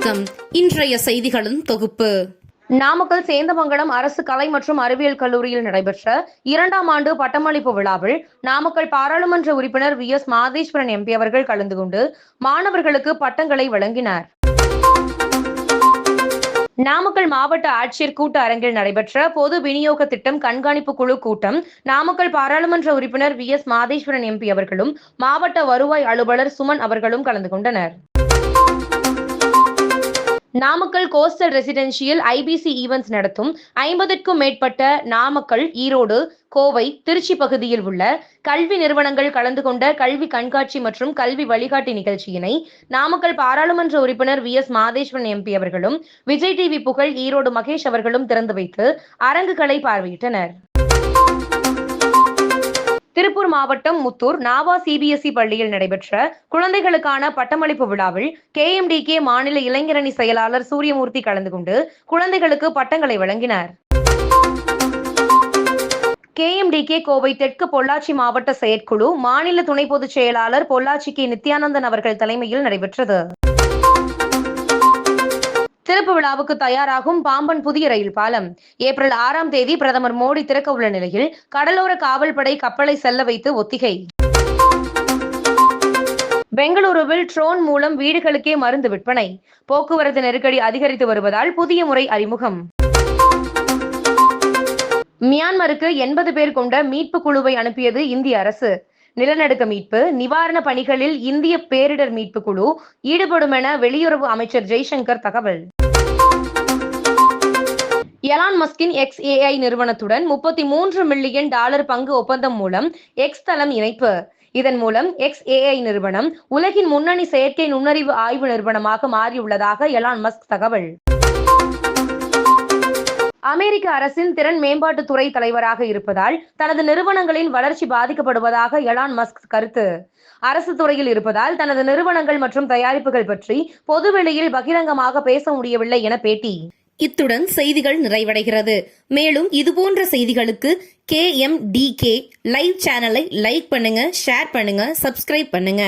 இன்றைய செய்திகளின் தொகுப்பு. நாமக்கல் சேந்தமங்கலம் அரசு கலை மற்றும் அறிவியல் கல்லூரியில் நடைபெற்ற இரண்டாம் ஆண்டு பட்டமளிப்பு விழாவில் நாமக்கல் பாராளுமன்ற உறுப்பினர் வி. எஸ். மாதேஸ்வரன் எம்பி அவர்கள் கலந்து கொண்டு மாணவர்களுக்கு பட்டங்களை வழங்கினார். நாமக்கல் மாவட்ட ஆட்சியர் கூட்ட அரங்கில் நடைபெற்ற பொது விநியோக திட்டம் கண்காணிப்பு குழு கூட்டம் நாமக்கல் பாராளுமன்ற உறுப்பினர் வி. எஸ். மாதேஸ்வரன் எம்பி அவர்களும் மாவட்ட வருவாய் அலுவலர் சுமன் அவர்களும் கலந்து கொண்டனர். Namakkal coastal residential IBC events நடத்தும். ஐம்பதுக்கும் மேற்பட்ட நாமக்கல் ஈரோடு கோவை திருச்சி பகுதியில் உள்ள கல்வி நிறுவனங்கள் கலந்து கொண்ட கல்வி கண்காட்சி மற்றும் கல்வி வழிகாட்டி நிகழ்ச்சியினை நாமக்கல் பாராளுமன்ற உறுப்பினர் வி எஸ் மாதேஸ்வரன் எம்பி அவர்களும் விஜய் டிவி புகழ் ஈரோடு மகேஷ் அவர்களும் திறந்து வைத்து அரங்குகளை பார்வையிட்டனர். திருப்பூர் மாவட்டம் முத்தூர் நாவா சிபிஎஸ்இ பள்ளியில் நடைபெற்ற குழந்தைகளுக்கான பட்டமளிப்பு விழாவில் கேஎம்டிகே மாநில இளைஞரணி செயலாளர் சூரியமூர்த்தி கலந்து கொண்டு குழந்தைகளுக்கு பட்டங்களை வழங்கினார். கேஎம்டிகே கோவை தெற்கு பொள்ளாச்சி மாவட்ட செயற்குழு மாநில துணை பொதுச் செயலாளர் பொள்ளாச்சி கே நித்யானந்தன் அவர்கள் தலைமையில் நடைபெற்றது. திறப்பு விழாவுக்கு தயாராகும் பாம்பன் புதிய ரயில் பாலம். ஏப்ரல் ஆறாம் தேதி பிரதமர் மோடி திறக்க உள்ள நிலையில் கடலோர காவல்படை கப்பலை செல்ல வைத்து ஒத்திகை. பெங்களூருவில் ட்ரோன் மூலம் வீடுகளுக்கே மருந்து விற்பனை. போக்குவரத்து நெருக்கடி அதிகரித்து வருவதால் புதிய முறை அறிமுகம். மியான்மருக்கு எண்பது பேர் கொண்ட மீட்பு குழுவை அனுப்பியது இந்திய அரசு. நிலநடுக்க மீட்பு நிவாரண பணிகளில் இந்திய பேரிடர் மீட்பு குழு ஈடுபடும் என வெளியுறவு அமைச்சர் ஜெய்சங்கர் தகவல். எலான் மஸ்கின் எக்ஸ் ஏஐ நிறுவனத்துடன் முப்பத்தி மூன்று மில்லியன் டாலர் பங்கு ஒப்பந்தம் மூலம் எக்ஸ் தளம் இணைப்பு. இதன் மூலம் எக்ஸ் ஏஐ நிறுவனம் உலகின் முன்னணி செயற்கை நுண்ணறிவு ஆய்வு நிறுவனமாக மாறியுள்ளதாக எலான் மஸ்க் தகவல். அமெரிக்க அரசின் திறன் மேம்பாட்டுத் துறை தலைவராக இருப்பதால் தனது நிறுவனங்களின் வளர்ச்சி பாதிக்கப்படுவதாக எலான் மஸ்க் கருத்து. அரசு துறையில் இருப்பதால் தனது நிறுவனங்கள் மற்றும் தயாரிப்புகள் பற்றி பொதுவெளியில் பகிரங்கமாக பேச முடியவில்லை என பேட்டி. இத்துடன் செய்திகள் நிறைவடைகிறது. மேலும் இதுபோன்ற செய்திகளுக்கு K M T K live சேனலை லைக் பண்ணுங்க ஷேர் பண்ணுங்க சப்ஸ்கிரைப் பண்ணுங்க.